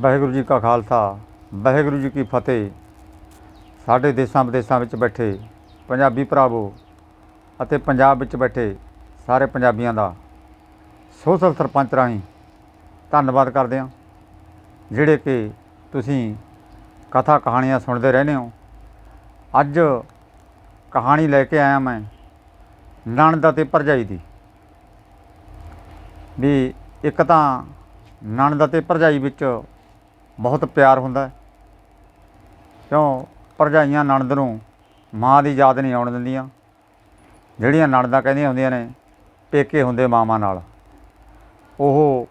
ਵਾਹਿਗੁਰੂ ਜੀ ਕਾ ਖਾਲਸਾ, ਵਾਹਿਗੁਰੂ ਜੀ ਕੀ ਫਤਿਹ। ਸਾਡੇ ਦੇਸ਼ਾਂ ਵਿਦੇਸ਼ਾਂ ਵਿੱਚ ਬੈਠੇ ਪੰਜਾਬੀ ਭਰਾਵੋ ਅਤੇ ਪੰਜਾਬ ਵਿੱਚ ਬੈਠੇ ਸਾਰੇ ਪੰਜਾਬੀਆਂ ਦਾ ਸੋਸ਼ਲ ਸਰਪੰਚ ਰਾਹੀਂ ਧੰਨਵਾਦ ਕਰਦੇ ਹਾਂ, ਜਿਹੜੇ ਕਿ ਤੁਸੀਂ ਕਥਾ ਕਹਾਣੀਆਂ ਸੁਣਦੇ ਰਹਿੰਦੇ ਹੋ। ਅੱਜ ਕਹਾਣੀ ਲੈ ਕੇ ਆਇਆ ਮੈਂ ਨਣਦ ਅਤੇ ਭਰਜਾਈ ਦੀ। ਵੀ ਇੱਕ ਤਾਂ ਨਣਦ ਅਤੇ ਭਰਜਾਈ ਵਿੱਚ ਬਹੁਤ ਪਿਆਰ ਹੁੰਦਾ ਕਿਉਂ? ਭਰਜਾਈਆਂ ਨਣਦ ਨੂੰ ਮਾਂ ਦੀ ਯਾਦ ਨਹੀਂ ਆਉਣ ਦਿੰਦੀਆਂ। ਜਿਹੜੀਆਂ ਨਣਦਾਂ ਕਹਿੰਦੀਆਂ ਹੁੰਦੀਆਂ ਨੇ, ਪੇਕੇ ਹੁੰਦੇ ਮਾਵਾਂ ਨਾਲ। ਉਹ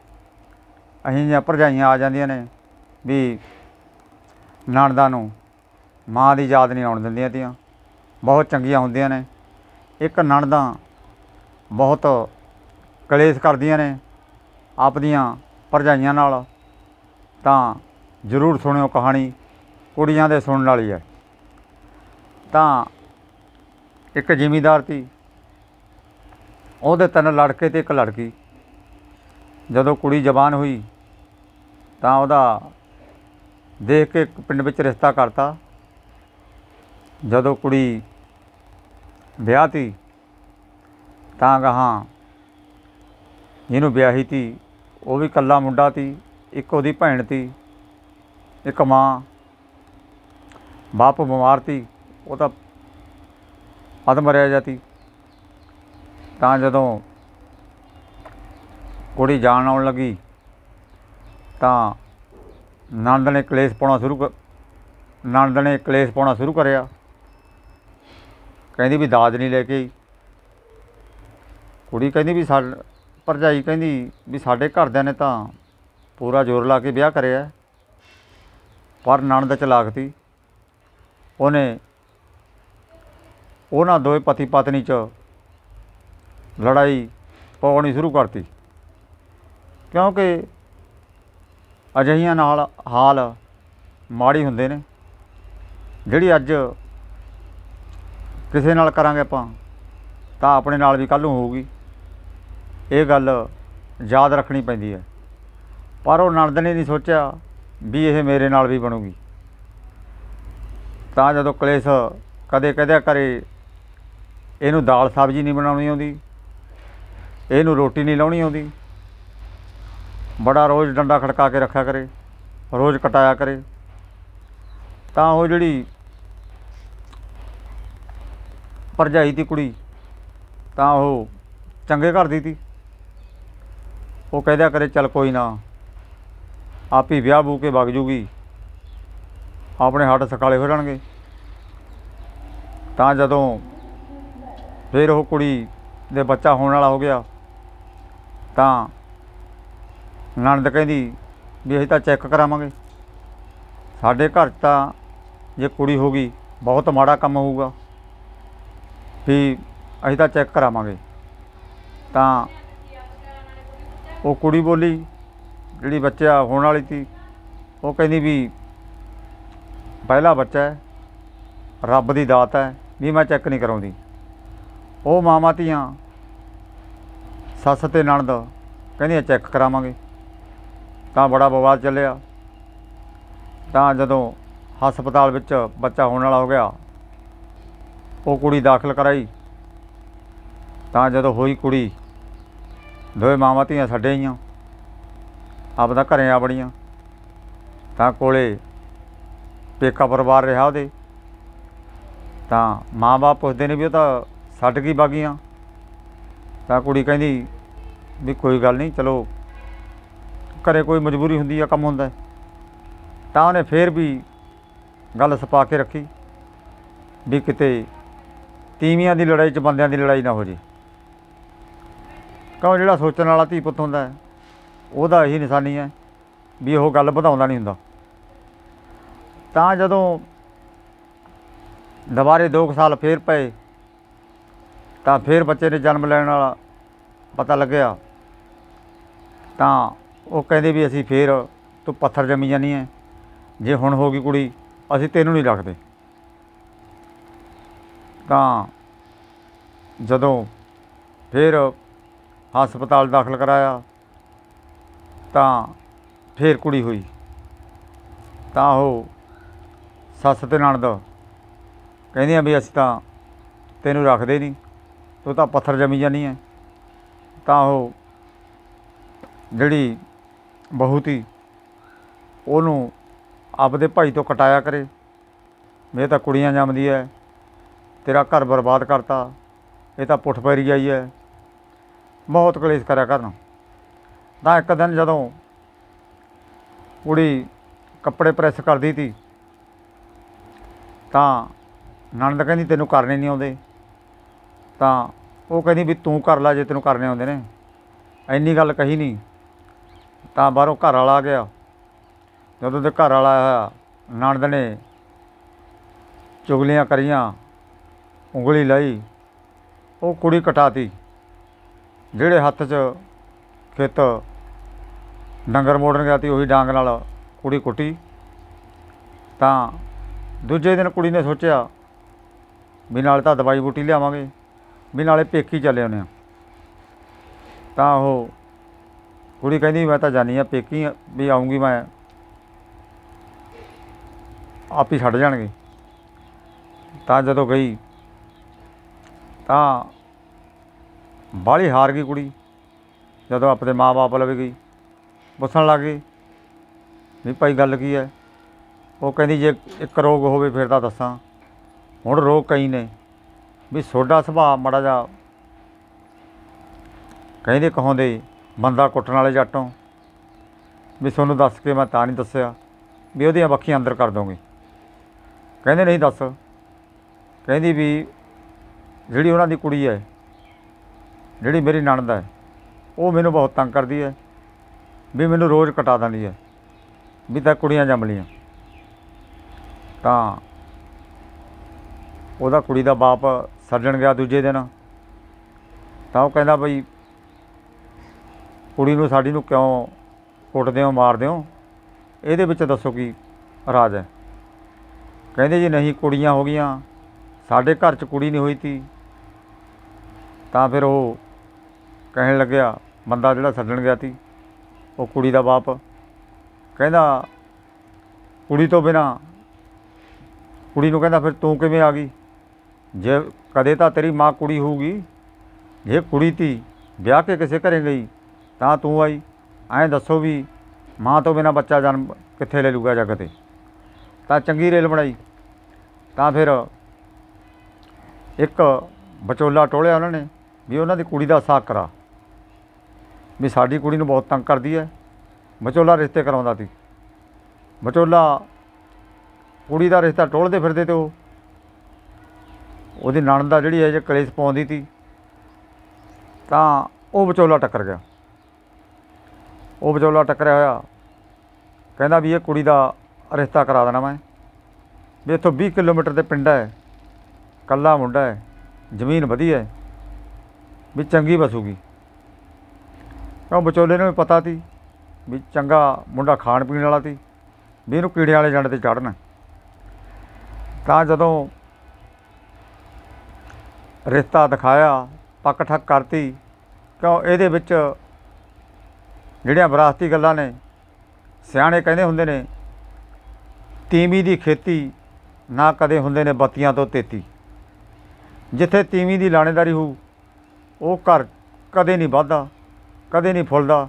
ਅਸੀਂ ਜਿਹੀਆਂ ਭਰਜਾਈਆਂ ਆ ਜਾਂਦੀਆਂ ਨੇ ਵੀ ਨਣਦਾਂ ਨੂੰ ਮਾਂ ਦੀ ਯਾਦ ਨਹੀਂ ਆਉਣ ਦਿੰਦੀਆਂ ਤੀਆਂ। ਬਹੁਤ ਚੰਗੀਆਂ ਹੁੰਦੀਆਂ ਨੇ। ਇੱਕ ਨਣਦਾਂ ਬਹੁਤ ਕਲੇਸ਼ ਕਰਦੀਆਂ ਨੇ ਆਪਦੀਆਂ ਭਰਜਾਈਆਂ ਨਾਲ, ਤਾਂ ਜ਼ਰੂਰ ਸੁਣਿਓ ਕਹਾਣੀ, ਕੁੜੀਆਂ ਦੇ ਸੁਣਨ ਵਾਲੀ ਹੈ। ਤਾਂ ਇੱਕ ਜ਼ਿਮੀਂਦਾਰ ਸੀ, ਉਹਦੇ ਤਿੰਨ ਲੜਕੇ ਤੇ ਇੱਕ ਲੜਕੀ। ਜਦੋਂ ਕੁੜੀ ਜਵਾਨ ਹੋਈ, ਤਾਂ ਉਹਦਾ ਦੇਖ ਕੇ ਇੱਕ ਪਿੰਡ ਵਿੱਚ ਰਿਸ਼ਤਾ ਕਰਤਾ। ਜਦੋਂ ਕੁੜੀ ਵਿਆਹ ਤੀ, ਤਾਂ ਗਾਹਾਂ ਜਿਹਨੂੰ ਵਿਆਹੀ ਤੀ, ਉਹ ਵੀ ਕੱਲਾ ਮੁੰਡਾ ਤੀ, ਇੱਕ ਉਹਦੀ ਭੈਣ ਤੀ। ਇੱਕ ਮਾਂ ਬਾਪ ਬਿਮਾਰ ਤੀ, ਉਹ ਤਾਂ ਅਧ ਮਰਿਆ ਜਾਤੀ ਤਾਂ। ਜਦੋਂ ਕੁੜੀ ਜਾਣ ਆਉਣ ਲੱਗੀ, ਤਾਂ ਨੰਦ ਨੇ ਕਲੇਸ਼ ਪਾਉਣਾ ਸ਼ੁਰੂ ਕਰ ਨੰਦ ਨੇ ਕਲੇਸ਼ ਪਾਉਣਾ ਸ਼ੁਰੂ ਕਰਿਆ। ਕਹਿੰਦੀ ਵੀ ਦਾਜ ਨਹੀਂ ਲੈ ਕੇ ਕੁੜੀ ਕਹਿੰਦੀ ਵੀ ਸਾਡ, ਭਰਜਾਈ ਕਹਿੰਦੀ ਵੀ ਸਾਡੇ ਘਰਦਿਆਂ ਨੇ ਤਾਂ ਪੂਰਾ ਜ਼ੋਰ ਲਾ ਕੇ ਵਿਆਹ ਕਰਿਆ। ਪਰ ਨਣਦ ਚਲਾਕ ਤੀ। ਉਹਨੇ ਉਹਨਾਂ ਦੋਵੇਂ ਪਤੀ ਪਤਨੀ ਚ ਲੜਾਈ ਪਾਉਣੀ ਸ਼ੁਰੂ ਕਰਤੀ। ਕਿਉਂਕਿ ਅਜਿਹੀਆਂ ਨਾਲ ਹਾਲ ਮਾੜੀ ਹੁੰਦੇ ਨੇ। ਜਿਹੜੀ ਅੱਜ ਕਿਸੇ ਨਾਲ ਕਰਾਂਗੇ ਆਪਾਂ, ਤਾਂ ਆਪਣੇ ਨਾਲ ਵੀ ਕੱਲ੍ਹ ਨੂੰ ਹੋਊਗੀ। ਇਹ ਗੱਲ ਯਾਦ ਰੱਖਣੀ ਪੈਂਦੀ ਹੈ। ਪਰ ਉਹ ਨਣਦ ਨੇ ਨਹੀਂ ਸੋਚਿਆ ਵੀ ਇਹ ਮੇਰੇ ਨਾਲ ਵੀ ਬਣੂਗੀ। ਤਾਂ ਜਦੋਂ ਕਲੇਸ਼ ਕਦੇ ਕਦੇ ਕਰੇ, ਇਹਨੂੰ ਦਾਲ ਸਬਜ਼ੀ ਨਹੀਂ ਬਣਾਉਣੀ ਆਉਂਦੀ, ਇਹਨੂੰ ਰੋਟੀ ਨਹੀਂ ਲਾਉਣੀ ਆਉਂਦੀ। ਬੜਾ ਰੋਜ਼ ਡੰਡਾ ਖੜਕਾ ਕੇ ਰੱਖਿਆ ਕਰੇ, ਰੋਜ਼ ਕਟਾਇਆ ਕਰੇ। ਤਾਂ ਉਹ ਜਿਹੜੀ ਭਰਜਾਈ ਦੀ ਕੁੜੀ, ਤਾਂ ਉਹ ਚੰਗੇ ਘਰ ਦੀ ਤੀ। ਉਹ ਕਹਿਦਿਆ ਕਰੇ, ਚੱਲ ਕੋਈ ਨਾ ਆਪ ਹੀ ਵਿਆਹ ਬੂ ਕੇ ਵਗ ਜੂਗੀ। ਆਪਣੇ ਹੱਡ ਸਕਾਲੇ ਹੋ ਜਾਣਗੇ। ਤਾਂ ਜਦੋਂ ਫਿਰ ਉਹ ਕੁੜੀ ਦੇ ਬੱਚਾ ਹੋਣ ਵਾਲਾ ਹੋ ਗਿਆ, ਤਾਂ ਨਣਦ ਕਹਿੰਦੀ ਵੀ ਅਸੀਂ ਤਾਂ ਚੈੱਕ ਕਰਾਵਾਂਗੇ। ਸਾਡੇ ਘਰ 'ਚ ਤਾਂ ਜੇ ਕੁੜੀ ਹੋ ਗਈ, ਬਹੁਤ ਮਾੜਾ ਕੰਮ ਹੋਊਗਾ। ਵੀ ਅਸੀਂ ਤਾਂ ਚੈੱਕ ਕਰਾਵਾਂਗੇ। ਤਾਂ ਉਹ ਕੁੜੀ ਬੋਲੀ ਜਿਹੜੀ ਬੱਚਾ ਹੋਣ ਵਾਲੀ ਸੀ, ਉਹ ਕਹਿੰਦੀ ਵੀ ਪਹਿਲਾ ਬੱਚਾ ਹੈ, ਰੱਬ ਦੀ ਦਾਤ ਹੈ, ਵੀ ਮੈਂ ਚੈੱਕ ਨਹੀਂ ਕਰਾਉਂਦੀ। ਉਹ ਮਾਵਾਂ ਧੀਆਂ, ਸੱਸ ਤੇ ਨਣਦ ਕਹਿੰਦੀਆਂ ਚੈੱਕ ਕਰਾਵਾਂਗੇ। ਤਾਂ ਬੜਾ ਵਿਵਾਦ ਚੱਲਿਆ। ਤਾਂ ਜਦੋਂ ਹਸਪਤਾਲ ਵਿੱਚ ਬੱਚਾ ਹੋਣ ਵਾਲਾ ਹੋ ਗਿਆ, ਉਹ ਕੁੜੀ ਦਾਖਲ ਕਰਾਈ। ਤਾਂ ਜਦੋਂ ਹੋਈ ਕੁੜੀ, ਦੋਵੇਂ ਮਾਵਾਂ ਧੀਆਂ ਛੱਡੇ ਆਈਆਂ ਆਪਦਾ ਘਰੇ ਆ ਬੜੀਆਂ ਤਾਂ ਕੋਲੇ ਪੇਕਾ ਪਰਿਵਾਰ ਰਿਹਾ ਉਹਦੇ। ਤਾਂ ਮਾਂ-ਬਾਪ ਪੁੱਛਦੇ ਨੇ ਵੀ ਉਹ ਤਾਂ ਛੱਡ ਗਈ ਬਾਗੀਆਂ। ਤਾਂ ਕੁੜੀ ਕਹਿੰਦੀ ਵੀ ਕੋਈ ਗੱਲ ਨਹੀਂ ਚਲੋ ਘਰੇ ਕੋਈ ਮਜਬੂਰੀ ਹੁੰਦੀ ਆ ਕੰਮ ਹੁੰਦਾ। ਤਾਂ ਉਹਨੇ ਫੇਰ ਵੀ ਗੱਲ ਛਪਾ ਕੇ ਰੱਖੀ ਵੀ ਕਿਤੇ ਤੀਵੀਆਂ ਦੀ ਲੜਾਈ 'ਚ ਬੰਦਿਆਂ ਦੀ ਲੜਾਈ ਨਾ ਹੋ ਜੇ। ਕਿਉਂ ਜਿਹੜਾ ਸੋਚਣ ਵਾਲਾ ਧੀ ਪੁੱਤ ਹੁੰਦਾ ਹੈ, ਉਹਦਾ ਇਹੀ ਨਿਸ਼ਾਨੀ ਹੈ ਵੀ ਉਹ ਗੱਲ ਵਧਾਉਂਦਾ ਨਹੀਂ ਹੁੰਦਾ। ਤਾਂ ਜਦੋਂ ਦੁਬਾਰੇ 2 ਸਾਲ ਫੇਰ ਪਏ, ਤਾਂ ਫੇਰ ਬੱਚੇ ਨੇ ਜਨਮ ਲੈਣ ਵਾਲਾ ਪਤਾ ਲੱਗਿਆ। ਤਾਂ ਉਹ ਕਹਿੰਦੇ ਵੀ ਅਸੀਂ ਫੇਰ ਤੂੰ ਪੱਥਰ ਜੰਮੀ ਜਾਨੀ ਹੈ ਜੇ ਹੁਣ ਹੋ ਗਈ ਕੁੜੀ, ਅਸੀਂ ਤੈਨੂੰ ਨਹੀਂ ਰੱਖਦੇ। ਤਾਂ ਜਦੋਂ ਫਿਰ ਹਸਪਤਾਲ ਦਾਖਲ ਕਰਾਇਆ ਤਾਂ ਫੇਰ ਕੁੜੀ ਹੋਈ। ਤਾਂ ਉਹ ਸੱਸ ਤੇ ਨਣਦ ਕਹਿੰਦੀਆਂ ਵੀ ਅਸੀਂ ਤਾਂ ਤੈਨੂੰ ਰੱਖਦੇ ਨਹੀਂ, ਤੂੰ ਤਾਂ ਪੱਥਰ ਜਮੀ ਜਾਨੀ ਹੈ ਤਾਂ ਉਹ ਜਿਹੜੀ ਬਹੁਤੀ ਉਹਨੂੰ ਆਪਦੇ ਭਾਈ ਤੋਂ ਕਟਾਇਆ ਕਰੇ। ਇਹ ਤਾਂ ਕੁੜੀਆਂ ਜੰਮਦੀ ਐ, ਤੇਰਾ ਘਰ ਬਰਬਾਦ ਕਰਤਾ, ਇਹ ਤਾਂ ਪੁੱਠ ਪੈਰੀ ਆਈ ਐ। ਬਹੁਤ ਕਲੇਸ਼ ਕਰਿਆ ਕਰਨ। ਤਾਂ ਇੱਕ ਦਿਨ ਜਦੋਂ ਕੁੜੀ ਕੱਪੜੇ ਪ੍ਰੈਸ ਕਰਦੀ ਤੀ, ਤਾਂ ਨਣਦ ਕਹਿੰਦੀ, ਤੈਨੂੰ ਕਰਨੇ ਨਹੀਂ ਆਉਂਦੇ। ਤਾਂ ਉਹ ਕਹਿੰਦੀ ਵੀ, ਤੂੰ ਕਰ ਲੈ ਜੇ ਤੈਨੂੰ ਕਰਨੇ ਆਉਂਦੇ ਨੇ। ਇੰਨੀ ਗੱਲ ਕਹੀ ਨਹੀਂ, ਤਾਂ ਬਾਹਰੋਂ ਘਰ ਵਾਲਾ ਆ ਗਿਆ। ਜਦੋਂ ਤੇ ਘਰ ਵਾਲਾ ਆਇਆ, ਨਣਦ ਨੇ ਚੁਗਲੀਆਂ ਕਰੀਆਂ, ਉਂਗਲੀ ਲਾਈ, ਉਹ ਕੁੜੀ ਕਟਾਤੀ, ਜਿਹੜੇ ਹੱਥ 'ਚ ਖੇਤ ਡੰਗਰ ਮੋੜਨ ਗਿਆ ਤੀ, ਉਹੀ ਡਾਂਗ ਨਾਲ ਕੁੜੀ ਕੁੱਟੀ। ਤਾਂ ਦੂਜੇ ਦਿਨ ਕੁੜੀ ਨੇ ਸੋਚਿਆ ਵੀ ਨਾਲੇ ਤਾਂ ਦਵਾਈ ਬੂਟੀ ਲਿਆਵਾਂਗੇ, ਵੀ ਨਾਲੇ ਪੇਕੀ ਚੱਲੇ ਆਉਂਦੇ ਹਾਂ। ਤਾਂ ਉਹ ਕੁੜੀ ਕਹਿੰਦੀ, ਮੈਂ ਤਾਂ ਜਾਣੀ ਆ ਪੇਕੀ, ਵੀ ਆਉਂਗੀ ਮੈਂ। ਆਪ ਹੀ ਛੱਡ ਜਾਣਗੇ। ਤਾਂ ਜਦੋਂ ਗਈ, ਤਾਂ ਬਾਹਲੀ ਹਾਰ ਗਈ ਕੁੜੀ। ਜਦੋਂ ਆਪਣੇ ਮਾਪੇ ਲਵੇ ਗਈ। ਪੁੱਛਣ ਲੱਗ ਗਈ। ਵੀ ਭਾਈ ਗੱਲ ਕੀ ਹੈ? ਉਹ ਕਹਿੰਦੀ ਜੇ ਇੱਕ ਰੋਗ ਹੋਵੇ ਫਿਰ ਤਾਂ ਦੱਸਾਂ। ਹੁਣ ਰੋਗ ਕਈ ਨੇ। ਵੀ ਸੋਡਾ ਸੁਭਾਅ ਮੜਾ ਜਾ ਕਹਿੰਦੇ ਕਹਾਉਂਦੇ ਬੰਦਾ ਕੁੱਟਣ ਵਾਲੇ ਜੱਟੋਂ। ਵੀ ਤੁਹਾਨੂੰ ਦੱਸ ਕੇ ਮੈਂ ਤਾਂ ਨਹੀਂ ਦੱਸਿਆ। ਵੀ ਉਹਦੀਆਂ ਬੱਖੀਆਂ ਅੰਦਰ ਕਰ ਦੋਗੇ ਕਹਿੰਦੇ ਨਹੀਂ ਦੱਸ। ਕਹਿੰਦੀ ਵੀ ਜਿਹੜੀ ਉਹਨਾਂ ਦੀ ਕੁੜੀ ਹੈ, ਜਿਹੜੀ ਮੇਰੀ ਨਣਦ ਹੈ, ਉਹ ਮੈਨੂੰ ਬਹੁਤ ਤੰਗ ਕਰਦੀ ਹੈ। ਵੀ ਮੈਨੂੰ ਰੋਜ਼ ਕਟਾ ਦਿੰਦੀ ਹੈ, ਵੀ ਤਾਂ ਕੁੜੀਆਂ ਜੰਮ ਲੀਆਂ ਤਾਂ ਉਹਦਾ ਕੁੜੀ ਦਾ ਬਾਪ ਸੱਜਣ ਗਿਆ ਦੂਜੇ ਦਿਨ। ਤਾਂ ਉਹ ਕਹਿੰਦਾ ਬਈ, ਕੁੜੀ ਨੂੰ ਸਾਡੀ ਨੂੰ ਕਿਉਂ ਕੁੱਟਦੇ ਹੋ ਮਾਰਦੇ ਹੋ ਇਹਦੇ ਵਿੱਚ ਦੱਸੋ ਕੀ ਰਾਜ ਹੈ। ਕਹਿੰਦੇ ਜੀ ਨਹੀਂ, ਕੁੜੀਆਂ ਹੋ ਗਈਆਂ। ਸਾਡੇ ਘਰ 'ਚ ਕੁੜੀ ਨਹੀਂ ਹੋਈ ਤੀ। ਤਾਂ ਫਿਰ ਉਹ ਕਹਿਣ ਲੱਗਿਆ, ਬੰਦਾ ਜਿਹੜਾ ਸੱਜਣ ਗਿਆ ਤੀ। ਉਹ ਕੁੜੀ ਦਾ ਬਾਪ ਕਹਿੰਦਾ, ਕੁੜੀ ਤੋਂ ਬਿਨਾ, ਕੁੜੀ ਨੂੰ ਕਹਿੰਦਾ ਫਿਰ ਤੂੰ ਕਿਵੇਂ ਆ ਗਈ? ਜੇ ਕਦੇ ਤਾਂ ਤੇਰੀ ਮਾਂ ਕੁੜੀ ਹੋਊਗੀ, ਜੇ ਕੁੜੀ ਤੀ ਵਿਆਹ ਕੇ ਕਿਸੇ ਘਰੇ ਗਈ, ਤਾਂ ਤੂੰ ਆਈ, ਐਂ ਦੱਸੋ ਵੀ ਮਾਂ ਤੋਂ ਬਿਨਾ ਬੱਚਾ ਜਨਮ ਕਿੱਥੇ ਲੈ ਲੂਗਾ ਜੱਗ ਤੇ? ਤਾਂ ਚੰਗੀ ਰੇਲ ਬਣਾਈ। ਤਾਂ ਫਿਰ ਇੱਕ ਵਿਚੋਲਾ ਟੋਲਿਆ ਉਹਨਾਂ ਨੇ ਵੀ ਉਹਨਾਂ ਦੀ ਕੁੜੀ ਦਾ ਸਾਕ ਕਰਾ। ਵੀ ਸਾਡੀ ਕੁੜੀ ਨੂੰ ਬਹੁਤ ਤੰਗ ਕਰਦੀ ਹੈ। ਵਿਚੋਲਾ ਰਿਸ਼ਤੇ ਕਰਾਉਂਦਾ ਸੀ। ਵਿਚੋਲਾ ਕੁੜੀ ਦਾ ਰਿਸ਼ਤਾ ਟੋਲਦੇ ਫਿਰਦੇ ਤੇ ਉਹ, ਉਹਦੀ ਨਣਦ ਦਾ ਜਿਹੜੀ ਹੈ ਜੇ ਕਲੇਸ਼ ਪਾਉਂਦੀ ਤੀ ਤਾਂ ਉਹ ਵਿਚੋਲਾ ਟੱਕਰ ਗਿਆ। ਉਹ ਵਿਚੋਲਾ ਟੱਕਰਿਆ ਹੋਇਆ, ਕਹਿੰਦਾ ਵੀ ਇਹ ਕੁੜੀ ਦਾ ਰਿਸ਼ਤਾ ਕਰਾ ਦੇਣਾ ਮੈਂ। ਵੀ ਇੱਥੋਂ 20 ਕਿਲੋਮੀਟਰ ਦੇ ਪਿੰਡ ਹੈ ਕੱਲਾ ਮੁੰਡਾ ਹੈ, ਜ਼ਮੀਨ ਵਧੀਆ ਹੈ, ਵੀ ਚੰਗੀ ਵਸੂਗੀ। ਕਿਉਂ ਵਿਚੋਲੇ ਨੂੰ ਵੀ ਪਤਾ ਸੀ ਵੀ ਚੰਗਾ ਮੁੰਡਾ ਖਾਣ ਪੀਣ ਵਾਲਾ ਸੀ ਵੀ ਇਹਨੂੰ ਕੀੜੇ ਵਾਲੇ ਜੰਡ ਤੇ ਚੜਨਾ ਤਾਂ ਜਦੋਂ ਰਿਸ਼ਤਾ ਦਿਖਾਇਆ, ਪੱਕ ਠੱਕ ਕਰਤੀ, ਕਿਉਂ ਇਹਦੇ ਵਿੱਚ ਜਿਹੜੀਆਂ ਵਿਰਾਸਤੀ ਗੱਲਾਂ ਨੇ, ਸਿਆਣੇ ਕਹਿੰਦੇ ਹੁੰਦੇ ਨੇ, ਤੀਵੀਂ ਦੀ ਖੇਤੀ ਨਾ ਕਦੇ ਹੁੰਦੇ ਨੇ ਬੱਤੀਆਂ ਤੋਂ ਤੇਤੀ। ਜਿੱਥੇ ਤੀਵੀਂ ਦੀ ਲਾਣੇਦਾਰੀ ਹੋਊ, ਉਹ ਘਰ ਕਦੇ ਨਹੀਂ ਵੱਧਦਾ। ਕਦੇ ਨਹੀਂ ਫੁੱਲਦਾ।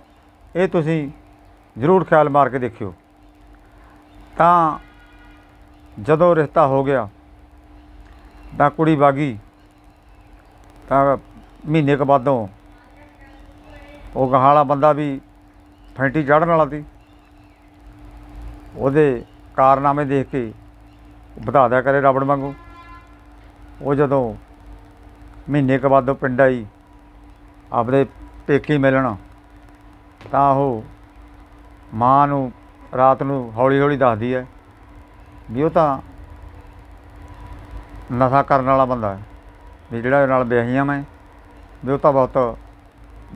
ਇਹ ਤੁਸੀਂ ਜ਼ਰੂਰ ਖਿਆਲ ਮਾਰ ਕੇ ਦੇਖਿਓ। ਤਾਂ ਜਦੋਂ ਰਿਸ਼ਤਾ ਹੋ ਗਿਆ, ਤਾਂ ਕੁੜੀ ਬਾਗੀ, ਤਾਂ ਮਹੀਨੇ ਕੁ ਬਾਅਦੋਂ ਉਹ ਗਾਹਾਂ ਵਾਲਾ ਬੰਦਾ ਵੀ ਫੈਂਟੀ ਚੜ੍ਹਨ ਵਾਲਾ ਸੀ। ਉਹਦੇ ਕਾਰਨਾਮੇ ਦੇਖ ਕੇ ਵਧਾ ਦਿਆ ਕਰੇ ਰਬੜ ਵਾਂਗੂ। ਉਹ ਜਦੋਂ ਮਹੀਨੇ ਕੁ ਬਾਅਦ ਪਿੰਡ ਆਈ, ਆਪਦੇ ਪੇਕੀ ਮਿਲਣ, ਤਾਂ ਉਹ ਮਾਂ ਨੂੰ ਰਾਤ ਨੂੰ ਹੌਲੀ ਹੌਲੀ ਦੱਸਦੀ ਹੈ ਵੀ ਉਹ ਤਾਂ ਨਸ਼ਾ ਕਰਨ ਵਾਲਾ ਬੰਦਾ ਹੈ, ਵੀ ਜਿਹੜਾ ਇਹਦੇ ਨਾਲ ਵਿਆਹੀਆਂ ਮੈਂ, ਵੀ ਉਹ ਤਾਂ ਬਹੁਤ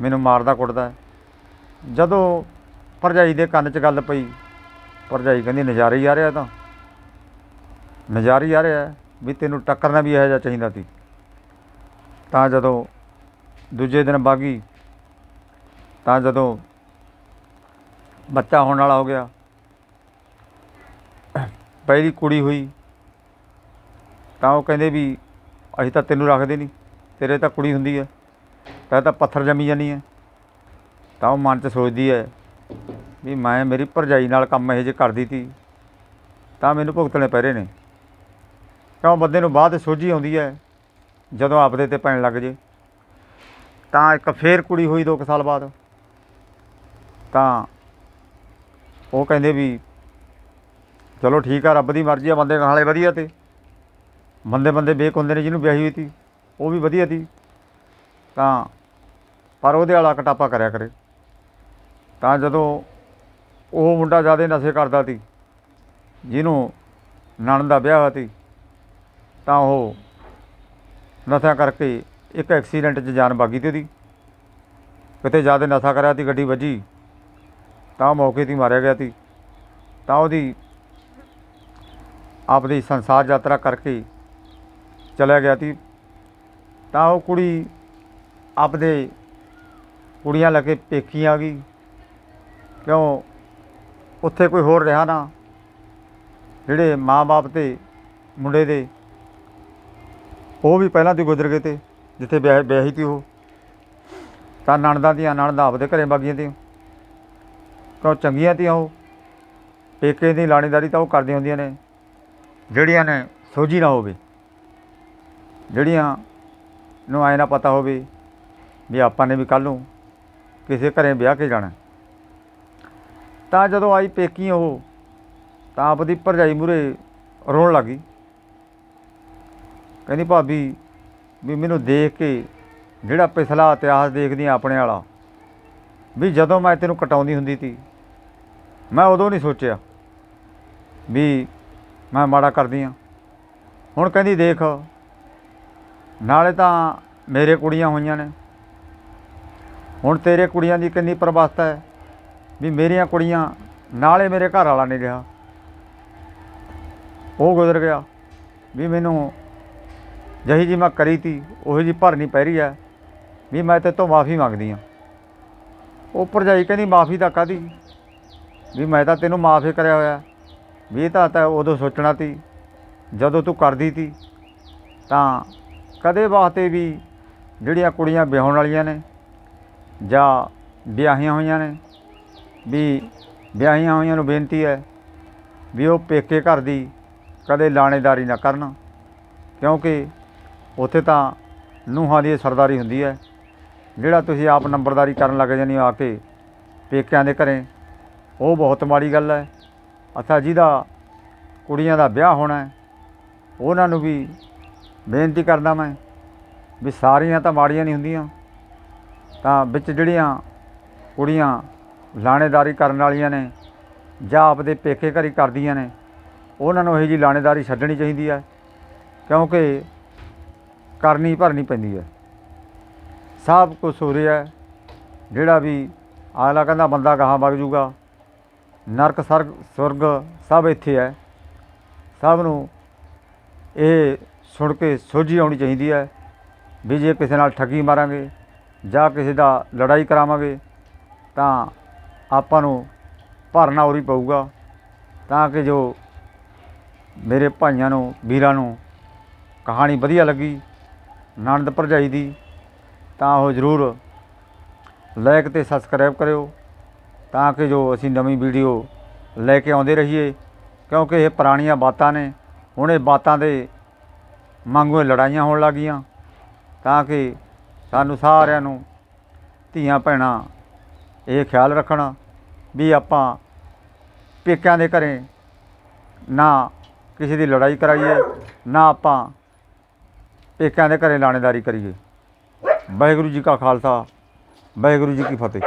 ਮੈਨੂੰ ਮਾਰਦਾ ਕੁੱਟਦਾ ਜਦੋਂ ਭਰਜਾਈ ਦੇ ਕੰਨ 'ਚ ਗੱਲ ਪਈ, ਭਰਜਾਈ ਕਹਿੰਦੀ, ਨਜ਼ਾਰੇ ਹੀ ਆ ਰਿਹਾ ਤਾਂ। ਨਜ਼ਾਰੇ ਹੀ ਆ ਰਿਹਾ ਵੀ ਤੈਨੂੰ ਟੱਕਰਨਾ ਵੀ ਇਹੋ ਜਿਹਾ ਚਾਹੀਦਾ ਸੀ। ਤਾਂ ਜਦੋਂ ਦੂਜੇ ਦਿਨ ਬਾਗੀ ਤਾਂ ਜਦੋਂ ਬੱਚਾ ਹੋਣ ਵਾਲਾ ਹੋ ਗਿਆ ਪਹਿਲੀ ਕੁੜੀ ਹੋਈ, ਤਾਂ ਉਹ ਕਹਿੰਦੇ ਵੀ ਅਸੀਂ ਤਾਂ ਤੈਨੂੰ ਰੱਖਦੇ ਨਹੀਂ, ਤੇਰੇ ਤਾਂ ਕੁੜੀ ਹੁੰਦੀ ਹੈ ਤਾਂ ਤਾਂ ਪੱਥਰ ਜੰਮੀ ਜਾਨੀ ਹੈ। ਤਾਂ ਉਹ ਮਨ 'ਚ ਸੋਚਦੀ ਹੈ ਵੀ ਮੈਂ ਮੇਰੀ ਭਰਜਾਈ ਨਾਲ ਕੰਮ ਇਹ ਜੇ ਕਰਦੀ ਤੀ, ਤਾਂ ਮੈਨੂੰ ਭੁਗਤਣੇ ਪੈ ਰਹੇ ਨੇ। ਕਿਉਂ ਬੰਦੇ ਨੂੰ ਬਾਅਦ 'ਚ ਸੋਝੀ ਆਉਂਦੀ ਹੈ, ਜਦੋਂ ਆਪਦੇ ਤੇ ਪੈਣ ਲੱਗ ਜੇ। ਤਾਂ ਇੱਕ ਫੇਰ ਕੁੜੀ ਹੋਈ ਦੋ ਕੁ ਸਾਲ ਬਾਅਦ। ਤਾਂ ਉਹ ਕਹਿੰਦੇ ਵੀ ਚਲੋ ਠੀਕ ਆ, ਰੱਬ ਦੀ ਮਰਜ਼ੀ ਆ, ਬੰਦੇ ਨਾਲੇ ਵਧੀਆ ਤੇ। ਬੰਦੇ ਬੰਦੇ ਬੇਕ ਹੁੰਦੇ ਨੇ ਜਿਹਨੂੰ ਵਿਆਹੀ ਹੋਈ ਤੀ, ਉਹ ਵੀ ਵਧੀਆ ਤੀ। ਤਾਂ ਪਰ ਉਹਦੇ ਵਾਲਾ ਕਟਾਪਾ ਕਰਿਆ ਕਰੇ। ਤਾਂ ਜਦੋਂ ਉਹ ਮੁੰਡਾ ਜ਼ਿਆਦਾ ਨਸ਼ੇ ਕਰਦਾ ਸੀ ਜਿਹਨੂੰ ਨਣਦ ਦਾ ਵਿਆਹ ਹੋਇਆ ਸੀ ਤਾਂ ਉਹ ਨਸ਼ਾ ਕਰਕੇ ਇੱਕ ਐਕਸੀਡੈਂਟ 'ਚ ਜਾਨ ਬਾਗੀ ਤੇ ਉਹਦੀ। ਕਿਤੇ ਜ਼ਿਆਦਾ ਨਸ਼ਾ ਕਰਿਆ ਤੀ, ਗੱਡੀ ਵੱਜੀ। ਤਾਂ ਉਹ ਮੌਕੇ 'ਤੇ ਮਾਰਿਆ ਗਿਆ ਸੀ। ਤਾਂ ਉਹਦੀ ਆਪਦੀ ਸੰਸਾਰ ਯਾਤਰਾ ਕਰਕੇ ਚਲਿਆ ਗਿਆ ਸੀ। ਤਾਂ ਉਹ ਕੁੜੀ ਆਪਦੇ ਕੁੜੀਆਂ ਲੈ ਕੇ ਪੇਕੀ ਆ ਗਈ। ਕਿਉਂ? ਉੱਥੇ ਕੋਈ ਹੋਰ ਰਿਹਾ ਨਾ। ਜਿਹੜੇ ਮਾਂ-ਬਾਪ ਤੇ ਮੁੰਡੇ ਦੇ, ਉਹ ਵੀ ਪਹਿਲਾਂ ਤੋਂ ਗੁਜ਼ਰ ਗਏ ਤੇ, ਜਿੱਥੇ ਵਿਆਹ ਵਿਆਹੀ ਤੀ ਉਹ। ਤਾਂ ਨਣਦਾਂ ਦੀਆਂ, ਨਣਦਾਂ ਆਪਦੇ ਘਰੇ ਬਾਗੀਆਂ ਤੇ ਤਾਂ ਉਹ ਚੰਗੀਆਂ ਤੀਆਂ ਉਹ। ਪੇਕੇ ਦੀ ਲਾਣੇਦਾਰੀ ਤਾਂ ਉਹ ਕਰਦੀਆਂ ਹੁੰਦੀਆਂ ਨੇ, ਜਿਹੜੀਆਂ ਨੇ ਸੋਝੀ ਨਾ ਹੋਵੇ। ਜਿਹੜੀਆਂ ਨੂੰ ਐ ਨਾ ਪਤਾ ਹੋਵੇ ਵੀ ਆਪਾਂ ਨੇ ਵੀ ਕੱਲ੍ਹ ਨੂੰ ਕਿਸੇ ਘਰੇ ਵਿਆਹ ਕੇ ਜਾਣਾ। ਤਾਂ ਜਦੋਂ ਆਈ ਪੇਕੀ ਉਹ, ਤਾਂ ਆਪਦੀ ਭਰਜਾਈ ਮੂਰੇ ਰੋਣ ਲੱਗੀ ਕਹਿੰਦੀ, ਭਾਬੀ, ਵੀ ਮੈਨੂੰ ਦੇਖ ਕੇ ਜਿਹੜਾ ਪਿਛਲਾ ਇਤਿਹਾਸ ਦੇਖਦੀ ਆਂ ਆਪਣੇ ਵਾਲਾ, ਵੀ ਜਦੋਂ ਮੈਂ ਤੈਨੂੰ ਕਟਾਉਂਦੀ ਹੁੰਦੀ ਸੀ ਮੈਂ ਉਦੋਂ ਨਹੀਂ ਸੋਚਿਆ ਵੀ ਮੈਂ ਮਾੜਾ ਕਰਦੀ ਆ। ਹੁਣ ਕਹਿੰਦੀ ਦੇਖ, ਨਾਲੇ ਤਾਂ ਮੇਰੇ ਕੁੜੀਆਂ ਹੋਈਆਂ ਨੇ। ਹੁਣ ਤੇਰੇ ਕੁੜੀਆਂ ਦੀ ਕਿੰਨੀ ਪਰਵਾਸਤਾ ਹੈ ਵੀ ਮੇਰੀਆਂ ਕੁੜੀਆਂ ਨਾਲੇ ਮੇਰੇ ਘਰ ਵਾਲਾ ਨਹੀਂ ਰਿਹਾ। ਉਹ ਗੁਜ਼ਰ ਗਿਆ ਵੀ ਮੈਨੂੰ ਜਹੀ ਜੀ ਮੈਂ ਕਰੀ ਤੀ, ਉਹੀ ਜੀ ਭਰਨੀ ਪੈ ਰਹੀ ਹੈ ਵੀ ਮੈਂ ਤੇ ਤੋਂ ਮਾਫੀ ਮੰਗਦੀ ਆ। ਉਹ ਭਰਜਾਈ ਕਹਿੰਦੀ, ਮਾਫੀ ਤਾਂ ਕਾਦੀ ਵੀ ਮੈਂ ਤਾਂ ਤੈਨੂੰ ਮਾਫ ਹੀ ਕਰਿਆ ਹੋਇਆ। ਵੀ ਇਹ ਤਾਂ ਤਾਂ ਉਦੋਂ ਸੋਚਣਾ ਤੀ, ਜਦੋਂ ਤੂੰ ਕਰਦੀ ਤੀ। ਤਾਂ ਕਦੇ ਵਾਸਤੇ ਵੀ ਜਿਹੜੀਆਂ ਕੁੜੀਆਂ ਵਿਆਹਣ ਵਾਲੀਆਂ ਨੇ ਜਾਂ ਵਿਆਹੀਆਂ ਹੋਈਆਂ ਨੇ, ਵੀ ਵਿਆਹੀਆਂ ਹੋਈਆਂ ਨੂੰ ਬੇਨਤੀ ਹੈ ਵੀ ਉਹ ਪੇਕੇ ਘਰ ਦੀ ਕਦੇ ਲਾਣੇਦਾਰੀ ਨਾ ਕਰਨ, ਕਿਉਂਕਿ ਉੱਥੇ ਤਾਂ ਨੂੰਹਾਂ ਦੀ ਸਰਦਾਰੀ ਹੁੰਦੀ ਹੈ। ਜਿਹੜਾ ਤੁਸੀਂ ਆਪ ਨੰਬਰਦਾਰੀ ਕਰਨ ਲੱਗ ਜਾਂਦੇ ਹੋ ਆ ਕੇ ਪੇਕਿਆਂ ਦੇ ਘਰੇ ਉਹ ਬਹੁਤ ਮਾੜੀ ਗੱਲ ਹੈ। ਅੱਛਾ ਜਿਹਦਾ ਕੁੜੀਆਂ ਦਾ ਵਿਆਹ ਹੋਣਾ ਹੈ, ਉਹਨਾਂ ਨੂੰ ਵੀ ਬੇਨਤੀ ਕਰਦਾ ਮੈਂ ਵੀ ਸਾਰੀਆਂ ਤਾਂ ਮਾੜੀਆਂ ਨਹੀਂ ਹੁੰਦੀਆਂ। ਤਾਂ ਵਿੱਚ ਜਿਹੜੀਆਂ ਕੁੜੀਆਂ ਲਾਣੇਦਾਰੀ ਕਰਨ ਵਾਲੀਆਂ ਨੇ ਜਾਂ ਆਪਦੇ ਪੇਕੇ ਘਰੀ ਕਰਦੀਆਂ ਨੇ, ਉਹਨਾਂ ਨੂੰ ਇਹ ਜੀ ਲਾਣੇਦਾਰੀ ਛੱਡਣੀ ਚਾਹੀਦੀ ਹੈ, ਕਿਉਂਕਿ ਕਰਨੀ ਭਰਨੀ ਪੈਂਦੀ ਹੈ। ਸਭ ਕੁਝ ਹੋ ਰਿਹਾ ਜਿਹੜਾ ਵੀ ਆਲਾ ਕਹਿੰਦਾ ਬੰਦਾ ਗਾਹਾਂ ਵਗ ਜੂਗਾ। ਨਰਕ ਸਰਗ ਸੁਰਗ ਸਭ ਇੱਥੇ ਹੈ। ਸਭ ਨੂੰ ਇਹ ਸੁਣ ਕੇ ਸੋਝੀ ਆਉਣੀ ਚਾਹੀਦੀ ਹੈ ਵੀ ਜੇ ਕਿਸੇ ਨਾਲ ਠੱਗੀ ਮਾਰਾਂਗੇ ਜਾਂ ਕਿਸੇ ਦਾ ਲੜਾਈ ਕਰਾਵਾਂਗੇ ਤਾਂ ਆਪਾਂ ਨੂੰ ਭਰਨਾ ਉਰੀ ਪਊਗਾ ਤਾਂ ਕਿ ਜੋ ਮੇਰੇ ਭਾਈਆਂ ਨੂੰ, ਵੀਰਾਂ ਨੂੰ ਕਹਾਣੀ ਵਧੀਆ ਲੱਗੀ, ਆਨੰਦ ਭਰਜਾਈ ਦੀ ਤਾਂ ਉਹ ਜ਼ਰੂਰ ਲਾਇਕ ਤੇ ਸਬਸਕ੍ਰਾਈਬ ਕਰਿਓ। ਤਾਂ ਕਿ ਜੋ ਅਸੀਂ ਨਵੀਂ ਵੀਡੀਓ ਲੈ ਕੇ ਆਉਂਦੇ ਰਹੀਏ, ਕਿਉਂਕਿ ਇਹ ਪੁਰਾਣੀਆਂ ਬਾਤਾਂ ਨੇ, ਹੁਣ ਇਹ ਬਾਤਾਂ ਦੇ ਮੰਗੂ ਲੜਾਈਆਂ ਹੋਣ ਲੱਗੀਆਂ, ਤਾਂ ਕਿ ਸਾਨੂੰ ਸਾਰਿਆਂ ਨੂੰ ਧੀਆਂ ਭੈਣਾਂ ਇਹ ਖਿਆਲ ਰੱਖਣਾ ਵੀ ਆਪਾਂ ਪੇਕਿਆਂ ਦੇ ਘਰੇ ਨਾ ਕਿਸੇ ਦੀ ਲੜਾਈ ਕਰਾਈਏ, ਨਾ ਆਪਾਂ ਪੇਕਿਆਂ ਦੇ ਘਰੇ ਲਾਣੇਦਾਰੀ ਕਰੀਏ। ਵਾਹਿਗੁਰੂ ਜੀ ਕਾ ਖਾਲਸਾ, ਵਾਹਿਗੁਰੂ ਜੀ ਕੀ ਫਤਿਹ।